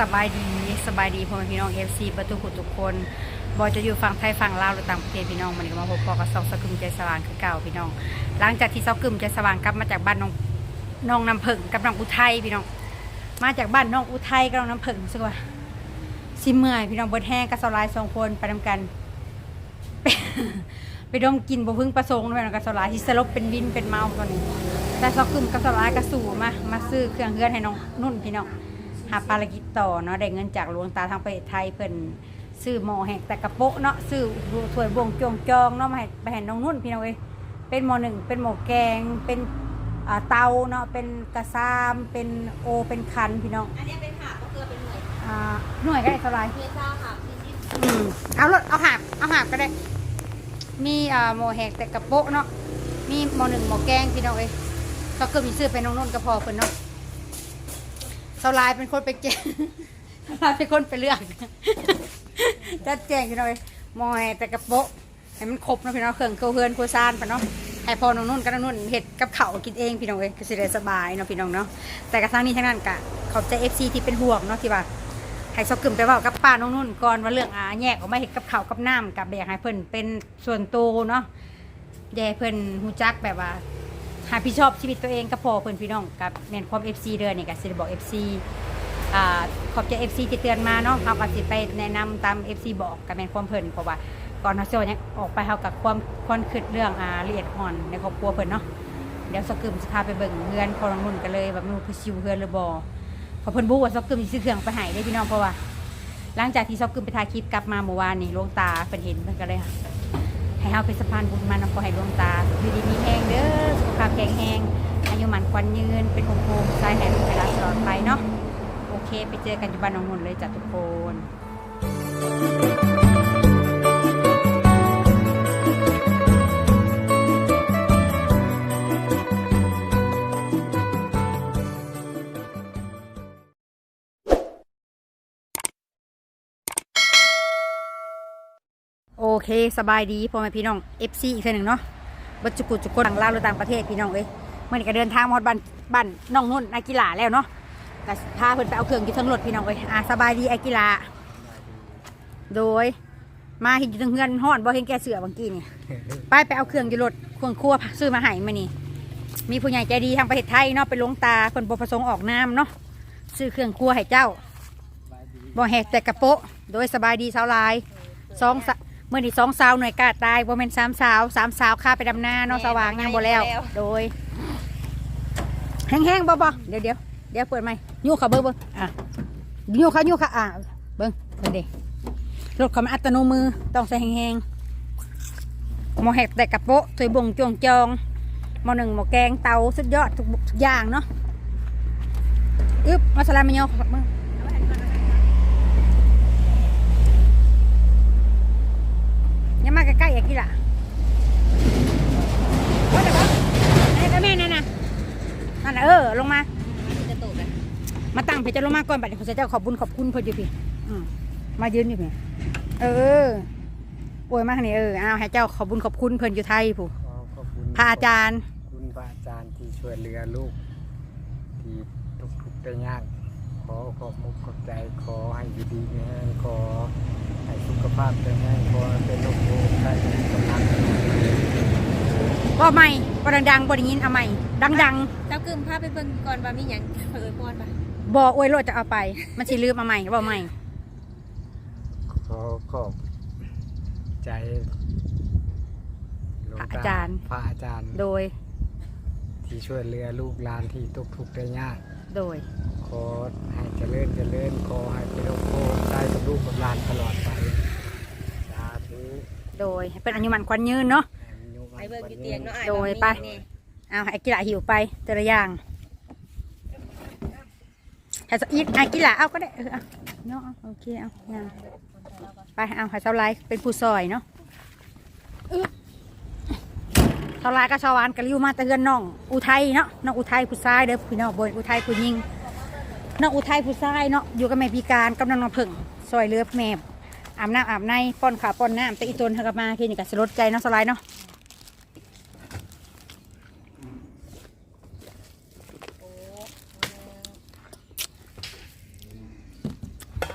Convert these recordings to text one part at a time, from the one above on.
สบายดีสบายดีพ่อแม่พี่น้องเอฟซีประตูขุดทุกคนบอยจะอยู่ฝั่งไทยฝั่งลาวหรือต่างประเทศพี่น้องมันก็มาพบปอกับซอกสกึมใจสว่างคือเก่าพี่น้อง หลังจากที่ซอกกึมใจสว่างกลับมาจากบ้านน้องน้องน้ำผึ้งกับน้องอุทัยพี่น้อง มาจากบ้านน้องอุทัยกับน้องน้ำผึ้งสึกว่าสิเมื่อยพี่น้องเบิดแห้งกับสลายสองคนไปนำกัน ไปดมกลินบ่พึ่งประสงค์ด้วยนะกับสลายที่สลบเป็นวินเป็นเมาตอนนี้แต่ซอกกึมกับสลายกระสู่มามาซื้อเครื่องเฮือนให้น้องนุ่นพี่น้องาภารกิจต่อเนาะได้เงินจากหลวงตาทางประเทศไทยเพิ่นซื้อหม้อแหกแต่กระโปะเนาะซื้อถ้วยบวงจงจองเนาะมาให้ไปให้น้องนุ่นพี่น้องเอ้ยเป็นหม้อหนึ่งเป็นหม้อแกงเป็นอ่าเตาเนาะเป็นกระซามเป็นโอเป็นคันพี่น้องอันนี้เป็นหาบก็คือเป็นหน่วยอ่าหน่วยก็ได้สบายเพซ่าหาบที่ที่อืมเอารถเอาหาบเอาหาบก็ได้ มีอ่าหม้อแหกแต่กระโปะเนาะมีหม้อหนึ่งหม้อแกงพี่น้องเอ้ยก็คือมีซื้อไปน้องนุ่นก็พอเพิ่นเนาะ สลายเป็นคนไปแกงสลายเป็นคนไปเลือกจัดแจงพี่น้องเอ้ยมอแหกแต่กระโปะให้มันครบนะพี่น้องเครื่องเครื่องเฮือนเครื่องซานไปเนาะให้พอน้องนุ่นกับน้องนุ่นเห็ดกับเขากินเองพี่น้องเอ้ยก็สิได้สบายเนาะพี่น้องเนาะแต่กระทั่งนี้ทั้งนั้นกะขอบใจ FC ที่เป็นห่วงเนาะที่ว่าให้ซอกกึมไปว่ากับป้าน้องนุ่นก่อนว่าเรื่องอาแยกออกมาเห็ดกับเข้ากับน้ำกับแบกให้เพิ่นเป็นส่วนตัวเนาะแย่เพิ่นฮู้จักแบบว่า หาพี่ชอบชีวิตตัวเองก็พอเพิ่นพี่น้องกับแม่นความ FC เดือนนี่ก็สิบอก FC อ่าขอบใจ FC ที่เตือนมาเนาะเฮาก็สิไปแนะนำตาม FC บอกกับแม่นความเพิ่นเพราะว่าก่อนเฮาสิยังออกไปเฮากับความความคิดเรื่องอ่าละเอียดอ่อนในครอบครัวเพิ่นเนาะเดี๋ยวซอกกึมสิพาไปเบิ่งเฮือนของน้องนุ่นกันเลยว่ามันคือชิวเฮือนหรือบ่เพราะเพิ่นบอกว่าซอกกึมสิซื้อเครื่องไปให้ได้พี่น้องเพราะว่าหลังจากที่ซอกกึมไปถ่ายคลิปกลับมาเมื่อวานนี่หลวงตาเป็นเห็นเพิ่นก็เลย ให้เฮาเป็นสะพานบุญมานำขอให้ดวงตาอยู่ดีมีแห้งเด้อสุขภาพแข็งแรงอายุมันควันยืนเป็นโคมๆสายแห่งเวลาตลอดไปเนาะโอเค ไปเจอกันอยู่บ้านน้องมนท์เลยจ้ะทุกคน เคสบายดีพ่อแม่พี่น้อง FC อีกเทื่อหนึ่งเนาะบัจจุกุจุกคนต่างลาวหรือต่างประเทศพี่น้องเอ้ยเมื่อนี้ก็เดินทางมาฮอดบ้านบ้านน้องนุ่นอากิลาแล้วเนาะก็พาเพิ่นไปเอาเครื่องอยู่เทั้งรถพี่น้องเอ้ยอ่าสบายดีอากิลาโดย มาเห็นอยู่เทั้งเฮือนฮ้อนบ่เห็นแกเสือบางกี้นี่ไปไปเอาเครื่องอยู่รถเครื่องครัวซื้อมาให้มานี่มีผู้ใหญ่ใจดีทางประเทศไทยเนาะเป็นหลวงตาเพิ่นบ่ประสงค์ออกนามเนาะซื้อเครื่องครัวให้เจ้าบ่แหกแต่กระโปะโดยสบายดีสาวลายสองสะเมื่อนี้สองสาวหน่วยกาตายบ่แม่นสามสาวสามสาวข้าไปดำนาเนาะสว่างยังบ่แล้ว โดย แห้งๆบ่บ่เดี๋ยวเดี๋ยวเดี๋ยวเปิดไหมยูเขาเบิ่งเบิ่งอะยูเขายูเขาอะเบิ่งเบิ่งเด้รถเขามันอัตโนมือต้องใส่แห้งๆหมอแหกแต่กระโปะถวยบงจวงจองหมอหนึ่งหมอแกงเตาสุดยอดทุกทุกอย่างเนาะอึ๊บมาสลามมายอมึง อยังมาใกล้ๆอย่ากี่ล่ะว่าแต่ว่าไอ้ก็แม่นั่นน่ะนั่นน่ะเออลงมาจะตกกันมาตั้งเพชรลงมาก่อนบัดนี้เขาจะเจ้าขอบบุญขอบคุณเพิ่นอยู่พี่อืมมายืนอยู่พี่เออโอ้ยมาทางนี้เออเอาให้เจ้าขอบบุญขอบคุณเพิ่นอยู่ไทยผู้ขอขอบคุณพระอาจารย์คุณพระอาจารย์ที่ช่วยเหลือลูก ที่ทุกทุกข์ได้ยาก ขอขอบมุกขอบใจขอให้อยู่ดีมีแห้งขอให้สุขภาพแข็งแรงขอให้เป็นโรคโรคไข้กำลังว่าไม่บ่ดังๆบ่ได้ยินเอาใหม่ดังเจ้ากึมพาไปเบิ่งก่อนว่ามีหยังเผยพรปะๆบ่อวยโลดจะเอาไป มันสิลืมเอาใหม่บ่ใหม่ขอขอบใจหลวงพระตอาจารย์พระอาจารย์โดยที่ช่วยเหลือลูกหลานที่ตกทุกข์ได้ยาก โดย ขอให้เจริญเจริญขอให้เป็นโรคโรคได้กับลูกกับหลานตลอดไปสาธุโดยให้เป็นอายุมันควันยืนเนาะไปเบิ่งอยู่เตียงเนาะอ้ายโดยว่ามีไป นี่เอาให้กีฬาหิวไปแต่ละอย่างให้สอีทไอ้กีฬาเอาก็ได้เออเอาเนาะเอาโอเคเอาอย่างไปเอาให้เสาไลฟ์เป็นผู้ซอยเนาะอึ๊บ เสาไลฟ์ก็ชาวานกันอยู่มาแต่เฮือนน้องอุทัยเนาะน้องอุทัยผู้ชายเด้อพี่น้องบนอุทัยผู้หญิงน้องอุทัยผู้ชายเนาะอยู่กับแม่พิการกำลังน้องผึ่งซอยเลือแม่อาบน้ำอาบในป้อนขาป้อนน้ำแต่อีตนเธอกลับมาทีนี่ก็สลดใจเนาะเสาไลฟ์เนาะ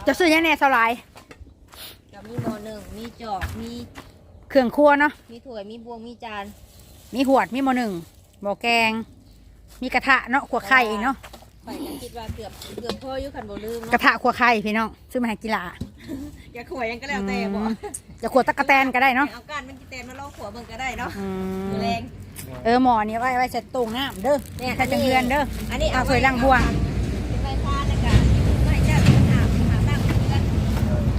โจะซื้อยังแน่สลายกับมีหม้อหนึ่งมีจอกมีเครื่องครัวเนาะมีถ้วยมีบวงมีจาน มีหวดมีหม้อหนึ่งหม้อแกง มีกระทะเนาะขัวไข่อีกเนาะข่อยก็คิดว่าเกือบเกือบพ่ออยู่ขันบ่ลืมกระเนาะทะขัวไข่พี่น้องซื้อมาให้กีฬาอย่าข่วยยังก็แล้วแต่บ่อืมจะขัวตะกะแตนก็ได้เนาะเอาการมันกิแตนมาลองขัวเบิ่งก็ได้เนาะอืมมือแรงเออหมอนี่ไว้ไว้จะตรงน้ำเด้อเนี่ยถ้าจะเฮือนเด้อ อันนี้เอาถ้วยล้างบวง เป็นไฟฟ้าเลยกะไม่จะหาหาตั้งเพื่อน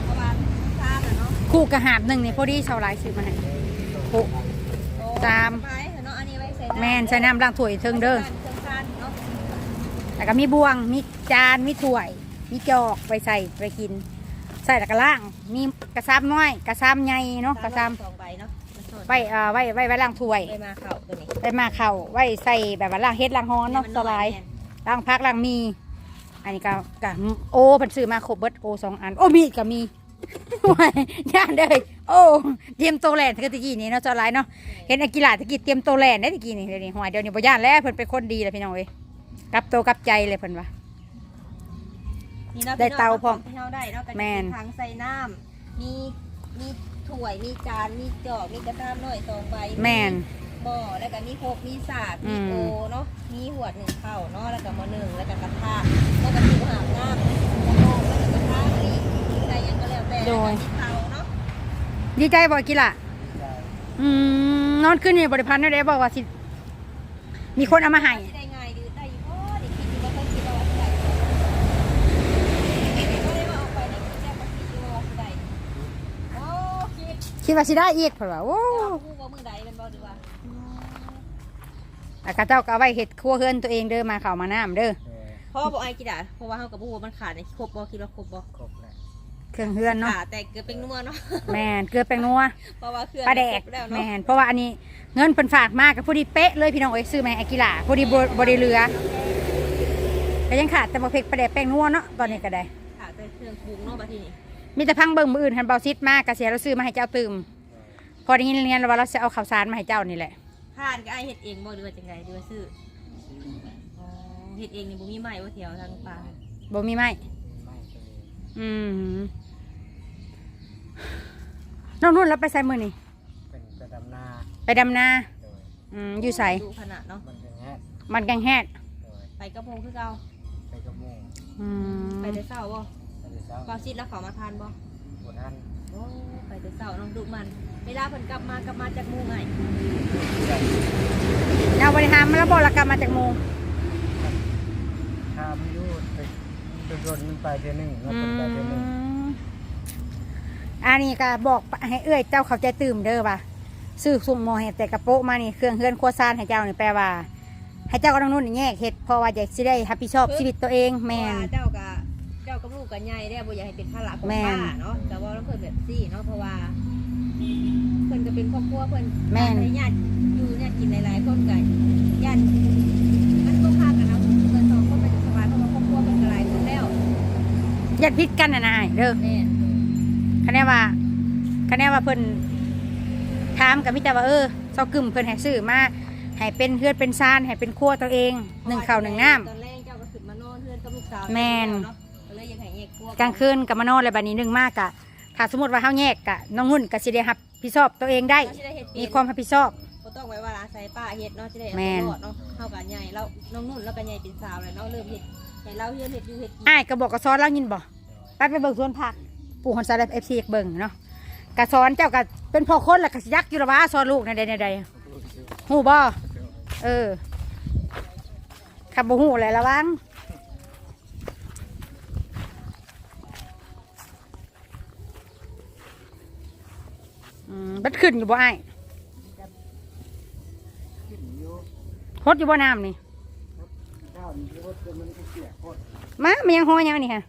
ประมาณฟ้าน่ะเนาะคู่กระหาบหนึ่งนี่พอดีชาวไร่ซื้อมาให้คู่โอ้ตามไม้เแมนใช้น้ำล้างถ้วยเทิงเด้อเครื่องทานเนาะแล้วก็มีบวง มีจาน มีถ้วย มีจอกไปใส่ไปกิน ใส่แล้วก็ล่าง มีกระซามน้อย กระซามใหญ่เนาะ กระซามสองใบเนาะมันสดไว้เอ่อไว้ไว้ไว้ล้างถ้วยไปมาเข่าตัวนี้ไปมาเข่าไว้ใส่แบบว่าล้างเฮ็ดล้างฮ้อนเนาะสบายล้างพักล้างมี อันนี้ก็ก็โอ้เพิ่นซื้อมาครบเบิดโอสองอัน โอ้มีดก็มี ว้ายย่านเด้อโอ้เตรียมโตวแลนคือตะกี้นี่เนาะเจ้าหลายเนาะเห็นนักกีฬาตะกี้เตรียมโตวแลนได้ตะกี้นี่เดี๋ยวนี้หวยเดี๋ยวนี้บ่ย่านแล้วเพิ่นเป็นคนดีแล้วพี่น้องเอ้ยกลับโตวกลับใจเลยเพิ่นว่า นี่เนาะได้เตาพร้อมที่เราได้เนาะก็จะแม่นถังใส่น้ำมีมีถ้วยมีจานมีจอกมีกระทะหน่อยสองใบแม่น หม้อแล้วก็มีโคกมีสากอืมีมโอเนาะมีหวดหนึ่งเข่าเนาะแล้วก็หม้อหนึ่งแล้วก็กระทะแล้วก็ผิวหางน้ำแล้วก็แล้วก็กระทะนี่ใส่ ยังก็แล้วแต่แล้วก็มีเตาเนาะดีใจบ่กีฬาอืมนอนขึ้นนี่บริพันธ์ได้บอกว่าสิ มีคนเอามาให้ที่ได้ง่ายดื้อได้อยู่พ่อเด็กคิดอยู่ว่าเคยคิดว่าสิได้ก็เลยว่าเอาไปในคิดแรกก็คิดอยู่ว่าสิได้โอ้คิดคิดว่าสิได้อีกเพิ่นว่าโอ้แต่ว่าผู้ว่ามือใดเป็นบ่ดีว่าแล้วก็เจ้าก็เอาไว้เฮ็ดครัวเฮือนตัวเองเด้อมาเข้าวมาน้ำเด้อเออพ่อบอกไอ้กี่ดาเพราะว่าเฮากับผู้ว่ามันขาดในครบบ่คิดว่าครบบ่ครบแล้วเค รื่องเฮือนเนาะขาดแต่เกิดเป็นนัวเนาะแม่นเกลือแป้งนัวเพราะว่าเครื่องปลาแดกครบแล้วแม่เนาะนเพราะว่าอันนี้เงินเพิ่นฝากมากกับพอดีเป๊ะเลยพี่น้องเอ้ยซื้อมาให้ไอ้กีฬาพอดีบ่บ่ได้เหลือก็ยังขาดแต่บ่เพ็กปลาแดกแป้งนัวเนาะตอนนี้ก็ได้ขาดแต่เครื่องปรุงเนาะบัดทีนี้มีแต่พังเบิ่งมืออื่นหันเบาซิดมากกะเสียเราซื้อมาให้เจ้าตื่มพอได้ยินเรียนว่าเราจะเอาข้าวสารมาให้เจ้านี่แหละผ่านก็ไอ้เฮ็ดเองบ่หรือว่าจังไดหรือว่าซื้ออ๋อเฮ็ดเองนี่บ่มีไม้ว่าแถวทางป่าบ่มีไหมไม่เคยอืม น้องนุ่นเราไปใส่มือนี่เป็นกระดำนาไปดำนาโดยอืมอยู่ใส่ดูขนาดเนาะมันเป็นแฮดมันแกงแฮดโดยไปกระโปรงคือเก่าไปกระโมงอืมไปแต่เช้าบ่ไปเลยเช้าบ่ซิดแล้วเขามาทานบ่บนท่านโอ้ไปแต่เช้าน้องดุมันเวลาเพิ่นกลับมากลับมาจากหมู่ไงเราบริหารมาแล้วบอกละกรรมมาจากโมงถ้าไม่รู้ไปไปโดนมันไปเท่อหนึงแล้วอืเป็นไปเท่อหนึงม อันนี้ก็บอกให้เอื้อยเจ้าเขาใจตื่มเด้อว่าซื้อสุ่มโมเห็ดแต่กระโปะมานี่เครื่องเฮือนครัวซานให้เจ้านี่แปลว่า ให้เจ้าก็ต้องนุ่นแยกเห็ดเพราะว่าอยากสิได้รับผิดชอบชีวิตตัวเองแมนเพราะว่าเจ้าก็เจ้ากับลูกก็ใหญ่แล้วบ่อยากให้เป็นภาระของแม่นป้าเนาะแต่ว่าเราเพิ่นแบบซี่เนาะเพราะว่าเพิ่นก็เป็นครอบครัวเพิ่นแม่นให้ญาติอยู่ญาติกินหลายๆคนกันญาติมันก็พากันเอาเงินสองคนไปสบายเพราะว่าครอบครัวเพิ่นก็หลายคนแล้วญาติพิษกันนะนายเด้อแม่น คะแนนว่าคะแนนว่าเพิ่นถามกับมิแต่ว่าเออเซากึ่มเพิ่นให้ซื้อมาให้เป็นเฮือดเป็นซานให้เป็นครัวตัวเองหนึ่งข้าวหนึ่งน้ตอนแรกเจ้าก็ขึ้นมานอนเพื่อนกับลูกสาวแม่น เนาะก็เลยอยากให้แยกครัวำกลางคืนกับมานอนอะไรแบบนี้หนึ่งมากกะถ้าสมมติว่าเฮาแยกกะน้องนุ่นก็สิได้รับผิดชอบตัวเองได้ เราจะได้เฮ็ดเป็นมีความรับผิดชอบ บ่ต้องไว้ว่าอาศัยป้าเฮ็ดเนาะจะได้เอาแม่นตัวรอดเนาะเฮากันใหญ่แล้วน้องนุ่นแล้วก็ใหญ่เป็นสาวแล้วเนาะเริ่มเฮ็ดให้เราเฮ็ดเฮ็ดอยู่เฮ็ดกินอ้ายก็บอกกระสอนเรายินบ่ไปไปเบิ่งสวนผัก ปู่คนซาเลฟเอฟซีเบิ่งเนาะกระสอนเจ้าก็เป็นพ่อคนแหละก็สิยักอยู่ละว่าสอนลูกในใดในใดหูบ่เออขับบ่หูเลยระวังอืมบัดขึ้นอยู่บ่อ้ายขึ้นอยู่ฮดอยู่บ่น้ำนี่ข้าวนี่รถมันก็เสียโคตรมามันยังหอยังนี่ฮะ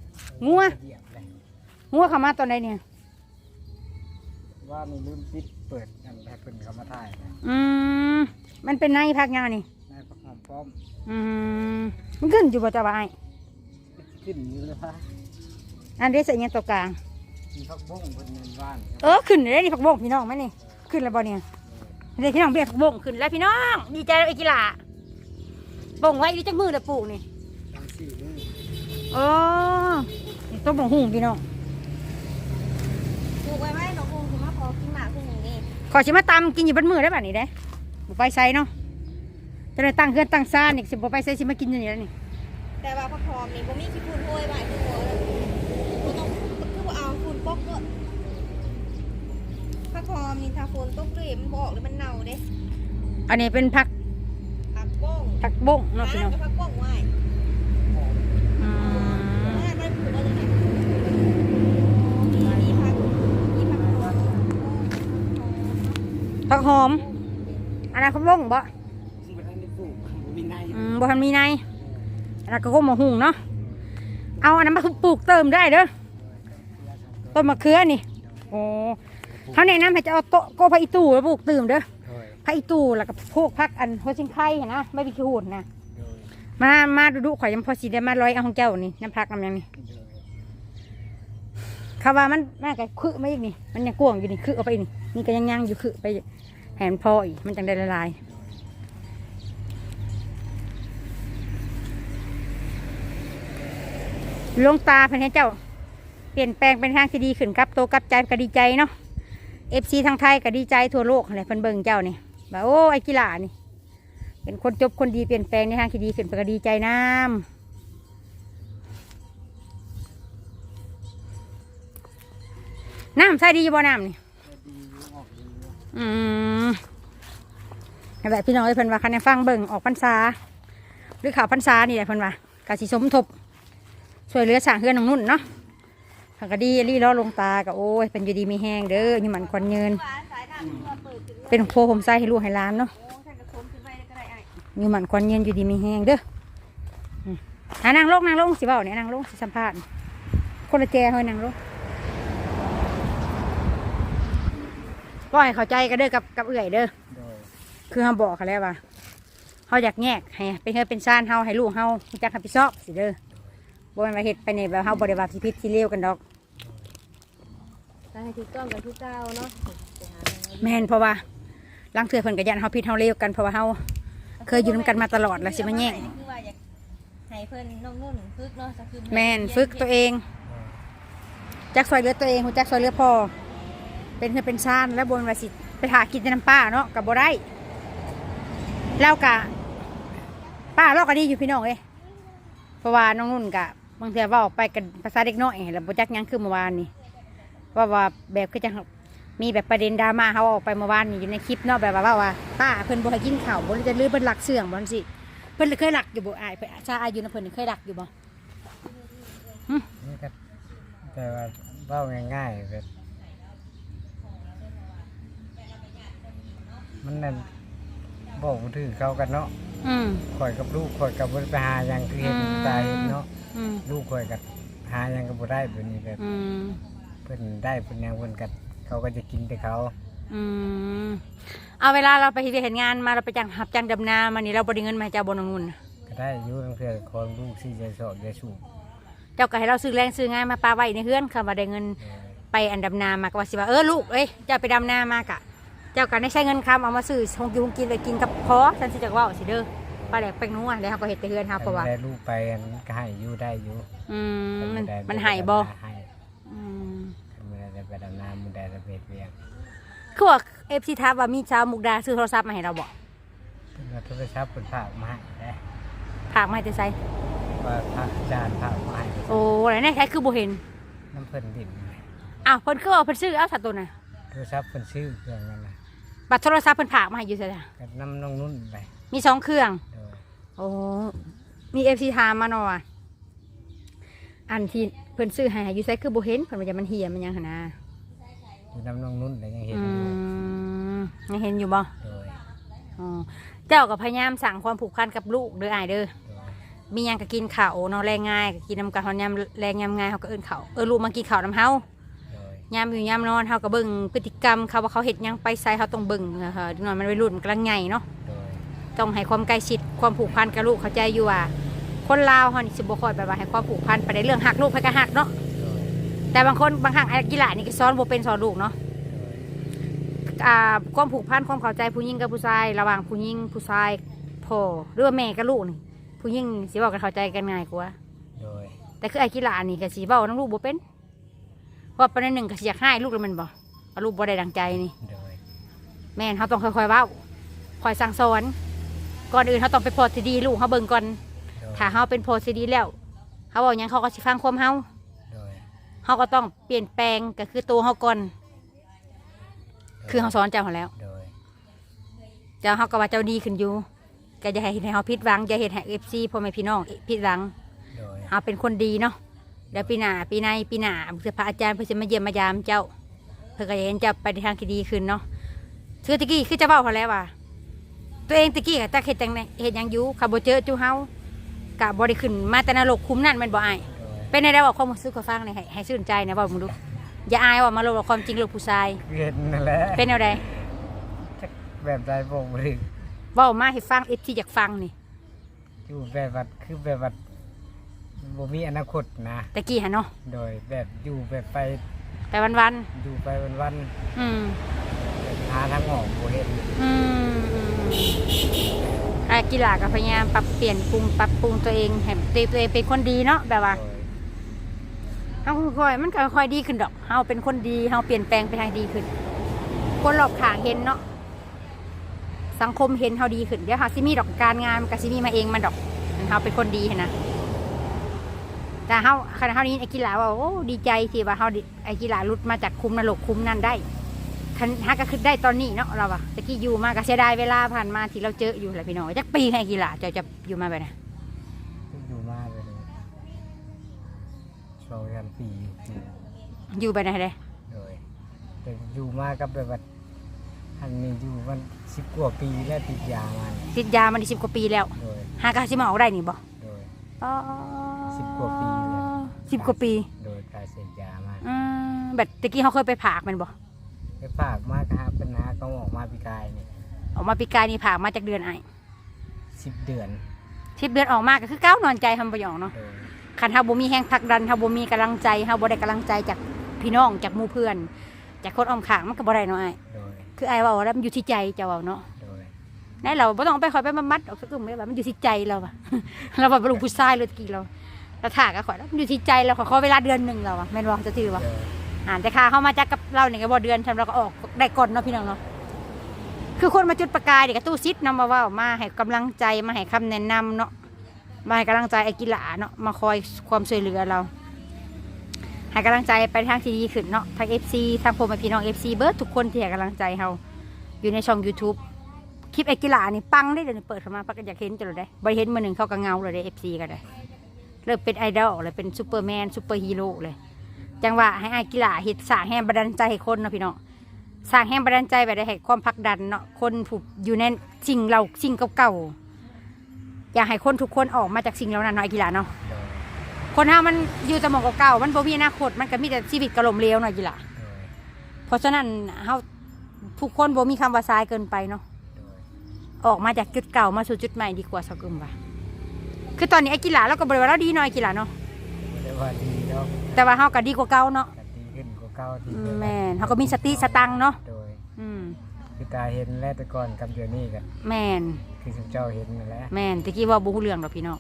งัวเหยียบเลย งัวเข้ามาตอนใดเนี่ย ว่ามีลืมปิดเปิดอันให้เพิ่นเขามาถ่ายนะอืมมันเป็นในพักยังนี่ นายประหอมป้อมอืมมันขึ้นอยู่บ่เจ้าบ่ายขึ้นอยู่เลยพะอันนี้ใส่เงี้ยตัวกลาง มีพักบุ้งเพิ่นเงินบ้านครับเออขึ้นเลยนี่ผักบงพี่น้องไหมนี่ขึ้นแล้วบ่เนี่ยเดี๋ยวพี่น้องเบี้ยผักบงขึ้นแล้วพี่น้องดีใจแล้วไอ้กีฬาบงไว้ดีจังมือเลยปลูกนี่ทั้งสี่นี่โอ้นี่ต้นบงหุ่งพี่น้องเลูกไว้ไว้น้องคงคือมาพอกินหมากขึ้นอย่างนี้ขอชิมาตำกินอยู่บันมือได้แบบนี้ได้บ่ไปใส่เนาะจะได้ตั้งเพื่อนตั้งซ่านอีกสิบ่ไปใส่สิมากินอย่างนี้แล้วนี่แต่ว่าพระพรหมนี่บ่มีขี้ฝุ่นโวยไว้คือหัวเลยบ่ต้องคือบ่เอาฝุ่นปกเนอะพระพรหมนี่ถ้าฝนตกเลยมันบออกเลยมันเน่าเด้อันนี้เป็นผักผักบ้งผักบ้งเนาะพี่น้องกับผักบ้งไว้ อืม แม่ไม่ผูกอะไรเลยมีผักมีผักหอม ผักหอม อันนั้นเขาบ้งบ่บ่ทันได้ปลูกมีในอืมบ่ทันมีในอันนั้นก็ก้มมาหุงเนาะ เอาอันนั้นมาปลูกเติมได้เด้อ ต้นมะเขือนี่ โอ้เขาแนะนำให้จะเอาโตะโกพะอีตู่แล้วปลูกเติมเด้อโดยพะอีตู่แล้วก็พวกพักอันหัวชิงไข่เห็นนะไม่มีขี้หูดนะโดยมา มาดูดูข่อยยังพอสีได้มาร้อยเอาของเจ้านี่น้ำพักน้ำยังนี่โดยคาว่ามันมากไก่คือมาอีกนี่ มันยังกวางอยู่นี่คือเอาไปนี่ นี่ก็ยังย่างอยู่คือไปแหนพออีกมันจังได้ละลายหลวงตาเพันให้เจ้า เปลี่ยนแปลงเป็นทางที่ดีขึ้นครับโตกับใจก็ดีใจเนาะเอฟซีทางไทยก็ดีใจทั่วโลกอะไรเพิ่นเบิ่งเจ้านี่แบบโอ้ไอกีฬานี่ เป็นคนจบคนดีเปลี่ยนแปลงในทางที่ดีขึ้นก็ดีใจน้ำน้ำใส่ดีอยู่บ่น้ำนี่ย อืมนั่นแหละพี่น้องเอ้ยเพิ่นว่าคันให้ฟังเบิ่งออกพรรษา หรือข่าวพรรษานี่แหละเพิ่นว่ากาสิสมทบช่วยเหลือสร้างเฮือนของนุ่นเนาะทางก็ดีรีล้อลงตาก็โอ้ยเป็นอยู่ดีมีแห้งเด้ออยู่หมันควันเงินเป็นโพผมใส่ให้ลูกให้หล้านเนาะโอ้ท่านกระทมขึ้นไปก็ได้ไอ้อยู่หมันควันเงินอยู่ดีมีแห้งเด้ออืมอะนั่งลงนั่งลงสิเบ้าเนี่ยนั่งลงสิสัมภาษณ์คนละแจเฮ้ยนั่งลง ก็ให้เข้าใจกันเด้อกับกับเอื่อยเด้อโดยคือเขาบอกเขาแล้วว่าเขาอยากแยกให้เป็นเฮาเป็นซ่านเฮาให้ลูกเฮารู้จักรับผิดชอบสิเด้อบ่แม่นว่าเฮ็ดไปในแบบเฮาบ่ได้ว่าสิผิดสิเลวกันดอกถ้าให้ถูกต้องกันทุกเก้าเนาะไปหาเงินแม่นเพราะว่าลางเทื่อเพิ่นก็ยันเฮาผิดเฮาเลวกันเพราะว่าเฮาเคยอยู่นํกันมาตลอดแล้วสิมาแย่งคือว่าอยากให้เพิ่นน้องนุ่นฝึกเนาะจะคือแม่นฝึกตัวเองจักซอยเหลือตัวเองรู้จักซอยเหลือพ่อ เป็นเฮือเป็นซ่านแล้วบนวาสิไปหากินแต่น้ำป้าเนาะก็บ่ได้แล้วก็ป้าเราก็ดีอยู่พี่น้องเอ้ยเพราะว่าน้องนุ่นก็บางเทื่าอเว้าไปกันภาษาเด็กน้อยแล้วบ่จักยังคือเมื่อวานนี่ว่าว่าแบบคือจะมีแบบประเด็นดราม่าเขาออกไปเมื่อวานนี่อยู่ในคลิปเนาะแบบว่าว่าป้าเพิ่นบ่ให้กินข้าวบ่ได้จะลื้อเพิ่นหลักเสื่องบ่จังซี่เพิ่นเคยหลักอยู่บ่อายเพิ่นชาอายุนะเพิ่นเคยหลักอยู่บ่แต่ว่าเว้าง่ายๆแบบ มันนั่นบอกบ่ถือเขากันเนาะอืม ข่อยกับลูกข่อยกับบ่ได้ไปหาหยังคือเห็นอืม ตาเห็นเนาะอืมลูกข่อยกับหาหยังก็บ่ได้แบบนี้แบบอืมเพิ่นได้เพิ่นหยังเพิ่นก็เขาก็จะกินแต่เขาอืมเอาเวลาเราไปเห็นงานมาเราไปจ้างหับจ้างดำนามานี่เราบ่ได้เงินมาให้เจ้าบ่น้องนุ่นน่ะก็ได้อยู่ทั้งเพื่อของลูกที่จะสอบจะสูบเจ้าก็ให้เราซื้อแรงซื้องานมาปาไว้ในเฮือนค่ะว่าได้เงิน เออไปอันดำนามาก็ว่าสิว่าเออลูกเอ้ยเจ้าไปดำนามากะ เจ้าก็ได้ใช้เงินคำเอามาซื้อหงกินหงกินไปกินกับพอฉันสิจักเว่าสิเด้อปลาแหลกเป็งนัวแล้วเขาก็เห็ดแต่เฮือนเฮาเพราะว่าได้ลูกไปอันก็ให้อยู่ได้อยู่อืมมันได้มันใหายบ่ให้อืมมือได้ไปดำน้ำมือได้ไปเวียงคือว่าเอฟซีทับว่ามีชาวมุกดาซื้อโทรศัพท์มาให้เราบอกเพิ่นเอาโทรศัพท์เพิ่นฝากมาให้ได้ฝากมาให้แต่ใส่ว่าพระอาจารย์ฝากมาให้โอ้ไหนไหนใช้คือบ่เห็นน้ำเพิ่นดินอ้าวเพิ่นคือว่าเพิ่นซื้อเอาสัตว์ตัวน่ะโทรศัพท์เพิ่นซื้อเครื่องนั้นน่ะ บัตรโทรศัพท์เพิ่นฝากมาให้อยู่ใส่ก็น้ำน้องนุ่นไปมีสองเครื่อง โดยโอ้ มีเอฟซีถามมาเนาะว่าอันที่เพิ่นซื้อให้อยู่ใส่คือบ่เห็นเพิ่นว่าจะมันเหี่ยมันหยังหั่นนะอยู่น้ำน้องนุ่นแล้วยังเห็นอือยู่มยังเห็นอยู่บ่โดยอ๋อเจ้าก็พยายามสั่งความผูกพันกับลูกเด้ออายเด้อ โดยมีหยังก็กินข้าวเนาะแรงง่ายก็กินน้ำกันเฮายามแรงยามง่ายเฮาก็เอิ้นข้าวเออลูกมากินข้าวน้ำเฮาโด ยยามอยู่ยามนอนเฮาก็เบิ่งพฤติกรรมเขาว่าเขาเฮ็ดหยังไปใส่เฮาต้องเบิ่งนะคะเด็กน้อยมันวัยรุ่นมันกำลังใหญ่เนาะโดยต้องให้ความใกล้ชิดความผูกพันกับลูกเข้าใจอยู่ว่า คนลาวเฮานี่สิบ่ค่อยแบบว่าให้ความผูกพันไปในเรื่องหักลูกไปก็หักเนาะโดยแต่บางคนบางครั้งไอ้กีฬานี่ก็สอนบ่เป็นสอนลูกเนาะโดยอ่าความผูกพันความเข้าใจผู้หญิงกับผู้ชาย ระหว่างผู้หญิงผู้ชายพ่อหรือว่าแม่กับลูกนี่ผู้หญิงสิเว้ากันเข้าใจกันง่ายกว่าโดยแต่คือไอ้กีฬานี่ก็สิเว้าน้ำลูกบ่เป็น เพราะประเด็นหนึ่งก็สิอยากให้ลูกแล้วแมันบ่เอาลูกบ่ได้ดังใจนี่ โดยแม่นเขาต้องค่อยๆเว้าคอยสั่งสอน ก่อนอื่นเขาต้องไปโพสต์ที่ดีลูกเขาเบิ่งก่อน โดยถ้าเขาเป็นโพสต์ที่ดีแล้ว เขาบอกหยังเขาก็สิฟังความเฮาโดยเขาก็ต้องเปลี่ยนแปลงก็คือตัวเขาก่อน คือเขาสอนเจ้าเขาแล้ว โดยเจ้าเขาก็ว่าเจ้าดีขึ้นอยู่ก็จะให้เห็นให้เขาผิดหวังจะเห็นให้เอฟซีพ่อแม่พี่น้องผิดหวังโดยเขาเป็นคนดีเนาะ เดี๋ยวปีหน้าปีในปีหน้าเพื่อพระอาจารย์เพื่อจะมาเยี่ยมมายามเจ้า เพื่อก็จะเห็นเจ้าไปในทางที่ดีขึ้นเนาะคือตะกี้คือจะเบ้าเขาแล้วว่าตัวเองตะกี้ก็จะเห็ดจังไงเห็ดหยังอยู่ขับโบเจอจูเฮากะบริขึ้นมาแต่นรกคุ้มนั่นแมันบ่อายโดยเป็นในได้บอกความรู้สึกกับฟังเลยให้ให้ชื่นใจนะบอกมึงดูอย่าอายว่ามาลงกับความจริงลูกผู้ชายเห็นนั่นแหละเป็นแนวใดจักแบบใจบ่บ่ถึงเว่ามาให้ฟังเอที่อยากฟังนี่อยู่แบบว่าคือแบบว่า บ่มีอนาคตนะ ตะกี้ฮะเนาะโดยแบบอยู่แบบไปไปวันวันอยู่ไปวันๆอืมๆแบบหาทางออกบ่เห็นอืมอืมอากีฬาก็พยายามปรับเปลี่ยนปรุงปรับปรุงตัวเองให้ตัวเองเป็นคนดีเนาะแบบว่า โดยเฮาค่อยๆมันก็ค่อยดีขึ้นดอกเฮาเป็นคนดีเฮาเปลี่ยนแปลงไปทางดีขึ้น คนรอบข้างเห็นเนาะ สังคมเห็นเฮาดีขึ้น เดี๋ยวเฮาสิมีดอกการงานมันก็สิมีมาเองมันดอกมันเฮาเป็นคนดีหั้นนะ แต่เฮาขณะเฮานี้ไอ้กีฬาว่าโอ้ดีใจที่ว่าเฮาดิไอ้กีฬาหลุดมาจากคุมนรกคุมนั่นได้คันฮักก็คือได้ตอนนี้เนาะเราอะตะกี้อยู่มาก็เสียดายเวลาผ่านมาที่เราเจออยู่แหละพี่น้องจักปีให้กีฬาเจะจะอยู่มาแบบไหนอยู่มาเลยสองกันปีอยู่อยู่แบบไหนเลยโดยแต่อยู่มากับแบบว่าอันนี้อยู่มันสิบกว่าปีแล้วติดยามันติดยามาได้สิบกว่าปีแล้วโดยหากาสิมาออกได้นี่บ่โดยอ๋อ สิบกว่าปีแล้วสิบกว่าปี โดยการเสพยามาอืมแบบตะกี้เขาเคยไปผากมันบ่ไปฝากมากครับปัญหาเขาออกมาปีกายนี่ออกมาปีกายนี่ผากมาจากเดือนไอ้สิบเดือนสิบเดือนออกมาก็คือเก้านอนใจทำประโยชน์เนาะโดยคันเฮาบ่มีแห้งผลักดันเฮาบ่มีกำลังใจเฮาบ่ได้กำลังใจจากพี่น้องจากหมู่เพื่อน จากคนอ้อมข้างมันก็บ่ได้เนาะไอ้โดยคือไอ้เว่าแล้วมันอยู่ที่ใจเจ้าเว้าเนาะ โดยในเราบ่ต้องไปคอยไปบำบัดออกสักกึ่มเลยว่ามันอยู่ที่ใจเราอะ เราแบบลูกผู้ชายเลยตะกี้เรา เราถากก็ขอยแล้วมันอยู่ที่ใจเราขอขอเวลาเดือนหนึงเราอะแม่นบ่จะถือว่าโดยอ่านแต่ค่าเข้ามาจากกับเราเนี่ยก็บ่เดือนทำเราก็ออกได้ก่อนเนาะพี่น้องเนาะคือคนมาจุดประกายเด็กกระตู้ซิดนำมาเว่ามาให้กำลังใจมาให้คำแนะนำเนาะมาให้กำลังใจไอ้กีฬาเนาะมาคอยความช่วยเหลือเราให้กำลังใจไปทางที่ดีขึ้นเนาะทางเอฟซีทางผมพี่น้องเอฟซีเบิร์ดทุกคนที่ให้กำลังใจเราอยู่ในช่อง YouTube คลิปไอ้กีฬานี่ปังได้เดี๋ยวนี้เปิดเข้ามาปักก็อยากเห็นจนเลยได้บริเห็นมือหนึ่งเขาก็เงาเลยได้เอฟซีก็ได้ เริ่มเป็นไอดอลเลยเป็นซูเปอร์แมนซูเปอร์ฮีโร่เลย จังหวะให้ไอ้กีฬาเห็ดสร้างแห่งบันดาลใจให้คนเนาะพี่น้องสร้างแห่งบันดาลใจแบบได้ให้ความผลักดันเนาะคนผูกอยู่ในสิ่งเราสิ่งเก่าๆอยากให้คนทุกคนออกมาจากสิ่งเหล่านั้นเนาะไอ้กีฬาเนาะคนเฮามันอยู่แต่หมองเก่าๆมันบ่มีอนาคตมันก็มีแต่ชีวิตกระหล่มเหลวเนาะไอ้กีฬาเพราะฉะนั้นเฮาทุกคนบ่มีคำว่าซ้ายเกินไปเนาะออกมาจากจุดเก่ามาสู่จุดใหม่ดีกว่าสักกึมว่า คือตอนนี้ไอ้กีฬาเราก็บริวารเราดีหน่อยกีฬาเนาะไม่ได้ว่าดีแล้วแต่ว่าเฮาก็ดีกว่าเก่าเนาะก็ดีขึ้นกว่าเก่าที่อืเคมยแม่นเฮาก็มีสติสตังค์เนาะโดยอืมคือตาเห็นแล้วแต่ก่อนกับเดี๋ยวนี้กันแม่น คือสุเจ้าเห็นนั่นแหละแม่นตะกี้เว่าบุเรื่องดอกพี่น้อง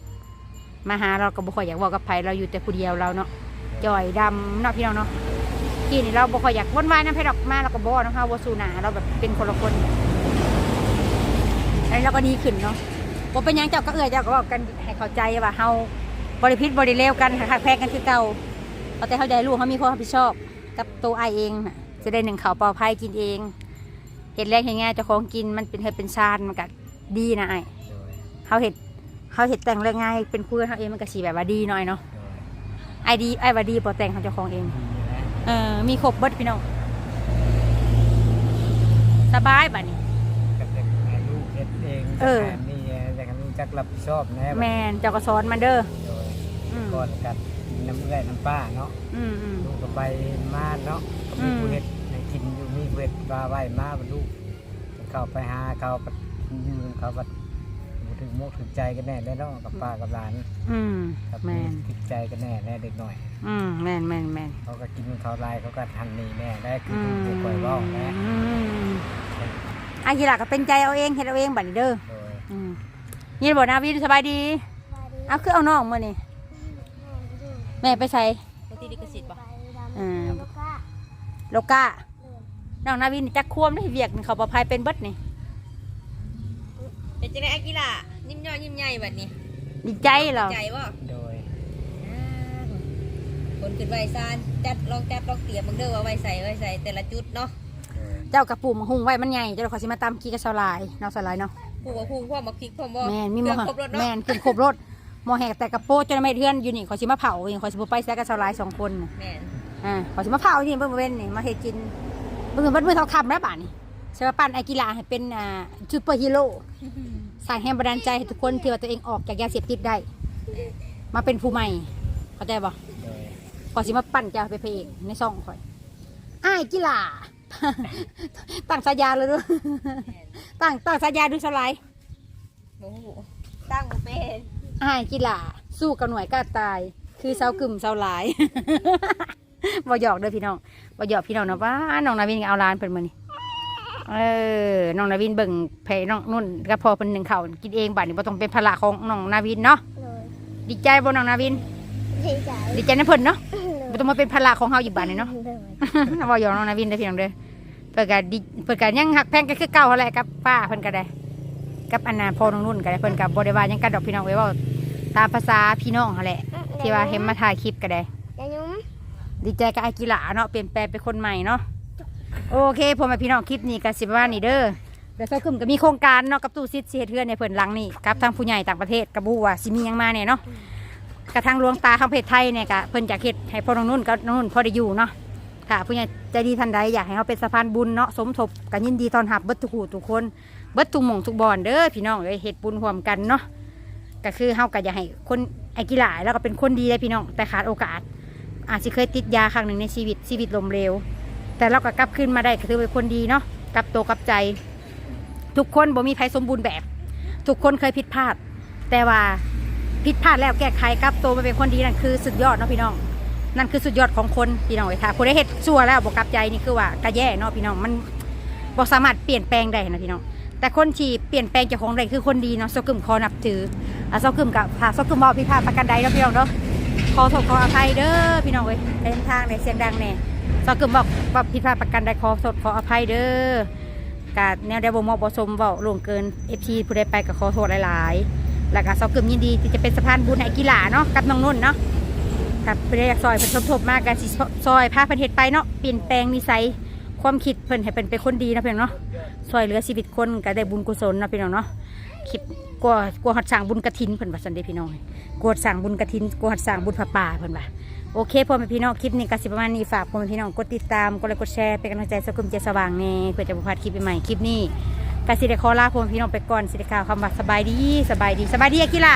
มาหาเราก็บ่ค่อยอยากเว่ากับไผเราอยู่แต่ผู้เดียวเราเนาะจ่อยดำเนาะพี่น้องเนาะที่นี่เราบ่ค่อยอยากวนวายน้ำไผดอกมาเราก็บ่เนาะค่ะว่าสู่หน้าเราแบบเป็นคนละคนอันนี้เราก็ดีขึ้นเนาะ บ่เป็นหยังเจ้าก็เอื้อเจ้าก็บอกกันให้เข้าใจว่าเฮาบริพิษบริเลวกันหักแพงกันคือเก่าเอาแต่เข้าใจลูกเขามีความรับผิดชอบกับตัวไอายเองน่ะจะได้หนึ่งข่าวปลอดภัยกินเองเห็ดแรกเห็ดง่ายเจ้าของกินมันเป็นเห็ดเป็นชาญมันก็ดีนะไอายโดยเขาเห็ดเขาเห็ดแต่งเรื่องง่ายเป็นคู่เขาเองมันก็สีแบบว่าดีหน่อยเนาะโดยไอดีไอว่าดีปอแต่งของเจ้าของเองดีนะเออมีครบเบิดพี่น้องสบายบ่นี้ กับเด็กให้ลูกเฮ็ดเองเออแต่นี่แต่กันรู้ จักรับผิดชอบแน่แมนเจ้าก็สอนมันเด้อโดยอืมก่อนกันกินน้ำเอื้อยน้ำป้าเนาะอืมอืม ลูกก็ไปมาเนาะก็มีอืม ผู้เฮ็ดให้กินอยู่มีผู้เฮ็ดปลาไว้มาบรรลูกเข้าไปหาเขาก็อยู่กับเขาก็บ่ถึงมุกถึงใจกันแน่ได้เนาะกับป้ากับหลานอืมกับแมนติดใจกันแน่แน่เด็กหน่อย อืมแมนแมนแมนเขาก็กินเขาลายเขาก็ทันนี่แน่ได้คือลูกผู้ป่วยเว่าแน่อืมไอ้กีฬาก็เป็นใจเอาเองเฮ็ดเอาเองบัดนี้เด้อโดย อืม ยินบอกนาวินสบายดี เอาคือเอาน้องมานี่แม่ไปใส่ปกติลิขสิทธิ์บ่อ่าบ่กล้าโลกาน้องนาวินจักควมได้เวียกนี่เขาประภัยเป็นเบิดนี่ เป็นจังได๋อากิล่ะยิ้มย่อยยิ้มใหญ่บัดนี้ดีใจเหรอใจบ่โดยคนขึ้นไว้ซานจัดลองจัดลองเตรียมเบิ่งเด้อว่าไว้ใส่ไว้ใส่แต่ละจุดเนาะโดยเจ้ากระปูมังหุงไว้มันใหญ่เจ้าขอสิมาตำกี้กับสลายเนาะสลายเนาะ ผู้ว่าผู้พวกมาพริกพร้อมบ่แม่นมีหเคมรื่อองครบรถเนาะแม่นขึ้นครบรถหมอแหกแต่กระโปรงจนไม่เทือนอยู่นี่ขอสิมาเผาเองขอสิบ่ไปแซกกับสลายสองคนน่ะแม่นอ่าขอสิมาเผาที่เบิ่งเว้นนี่มาเฮ็ดกินเบิ่งเบิ่งเบิ่งเท่าคำแล้วบาดนี่เชื่อปั้นไอ้กีฬาให้เป็นอ่าซูเปอร์ฮีโร่สร้างแรงบันดาลใจให้ทุกคนที่ว่าตัวเองออกจากยาเสพติดได้ มาเป็นผู้ใหม่เข้าใจบ่โดย ขอสิมาปั้นเจ้าไปนพระเอกในซ่องข่อยอ้ายกีฬา ตั้งสายาเลยด้วยตั้งตั้งสายาดูสไลด์โอ้โหตั้งบ่เป็นอ้ายกีฬาสู้กับหน่วยกล้าตาย คือเสากึ่มเสาหลายบ่หยอกเด้อพี่น้องบ่หยอกพี่น้องนะว่าน้องนาวินเอาลานเพิ่นมื้อนี้เออน้องนาวินเบิ่งแพ้น้องนุ่นก็พอเพิ่นหนึ่งข้าวกินเองบัดนี้บ่ต้องเป็นภาระของน้องนาวินเนาะเลยดีใจบ่น้องนาวิน ดีใจดีใจนะเพิ่นเนาะบ่ต้องมาเป็นภาระของเฮาอีกบัดนี้เนาะเลย บ่หยอกน้องนาวินเด้อพี่น้องเด้อเพิ่นก็ดิเพิ่นก็ยังหักแพงกันคือเก่าหั่นแหละกับป้าเพิ่นก็ได้กับอันน่ะพ่อน้องนุ่นก็ได้เพิ่นก็บ่ได้ว่าหยังกันดอกพี่น้องเอ้ยเว้าตามภาษาพี่น้องหั่นแหละ ที่ว่าเห็นมาถ่ายคลิปก็ได้ยายุ่มดีใจกับอากิระเนาะเปลี่ยนแปลงเป็นคนใหม่เนาะโอเคพ่อแม่พี่น้องคลิปนี้ก็สิประมาณนี้เด้อเดี๋ยวเซาคึมก็มีโครงการเนาะกับตู้ซิดสิเฮ็ดเทือนในเพิ่นหลังนี่กับทางผู้ใหญ่ต่างประเทศกับบูว่าสิมีหยังมาเนี่ยเนาะกระทั่งหลวงตาทางประเทศไทยเนี่ยก็เพิ่นอยากเฮ็ดให้พ่อน้องนุ่นกับน้องนุ่นพอได้อยู่เนาะ ค่ะผู้ใหญ่ใจดีท่านใดอยากให้เขาเป็นสะพานบุญเนาะสมทบกันยินดีตอนรับเบิดทุกหูทุกคนเบิดทุกหม่องทุกบอนเด้อพี่น้องเอ้ยเฮ็ดบุญร่วมกันเนาะก็คือเฮาก็อยากให้คนไอ้กีฬาแล้วก็เป็นคนดีเลยพี่น้องแต่ขาดโอกาส อาจจะเคยติดยาครั้งหนึ่งในชีวิตชีวิตลมเหลวแต่เราก็กลับขึ้นมาได้ก็ถือเป็นคนดีเนาะกลับตัวกลับใจ ทุกคนบ่มีใครสมบูรณ์แบบ ทุกคนเคยผิดพลาด แต่ว่าผิดพลาดแล้วแก้ไขกลับตัวมาเป็นคนดีนั่นคือสุดยอดเนาะพี่น้อง นั่นคือสุดยอดของคนพี่น้องเอ้ยค่ะผู้ได้เฮ็ดชั่วแล้วบ่กลับใจนี่คือว่ากระแย่เนาะพี่น้องมันบ่สามารถเปลี่ยนแปลงได้นะพี่น้องแต่คนที่เปลี่ยนแปลงเจ้าของได้คือคนดีเนาะเซากึมขอนับถืออะเซากึมกับพาเซกึมบ่ผิดพาประกันใดเนาะพี่น้องเนาะขอโทษขออภัยเด้อพี่น้องเอ้ยเดินทางในเสียงดังแน่ซอกึมบอกว่าผิดพาประกันใดขอโทษขออภัยเด้อกาแนวใดบ่เหมาะบ่สมเว้าล่วงเกิน FT ผู้ใดไปก็ขอโทษหลายๆแล้วก็ซอกึมยินดีที่จะเป็นสะพานบุญให้กีฬาเนาะกับน้องนุ่นเนาะ กับผู้ใดอยากซอยเพิ่นสมทบมากกันสิซอยพาเพิ่นเฮ็ดไปเนาะเปลี่ยนแปลงนิสัยความคิดเพิ่นให้เพิ่นเป็นคนดีนะเพิ่นเนาะซอยเหลือชีวิตคนก็ได้บุญกุศลนาะพี่น้องเนาะคิดกลัวกลัวหัดสร้างบุญกฐินเพิ่นว่าซั่นเด้พี่น้องกัวสั่งบุญกระถินกัวดสั่งบุญผาป่าเพิ่นว่าโอเคพ่อแม่พี่น้องคลิปนี้ก็สิประมาณนี้ฝากพ่อแม่พี่น้องกดติดตามกดไลค์กดแชร์เป็นกำลังใจสกุมเจสว่างแน่เพื่อจะบ่พลาดคลิปใหม่คลิปนี้ก็สิได้ขอลาพ่อแม่พี่น้องไปก่อนสิได้กล่าวคำว่าสบายดีสบายดีสบายดีอะกีฬา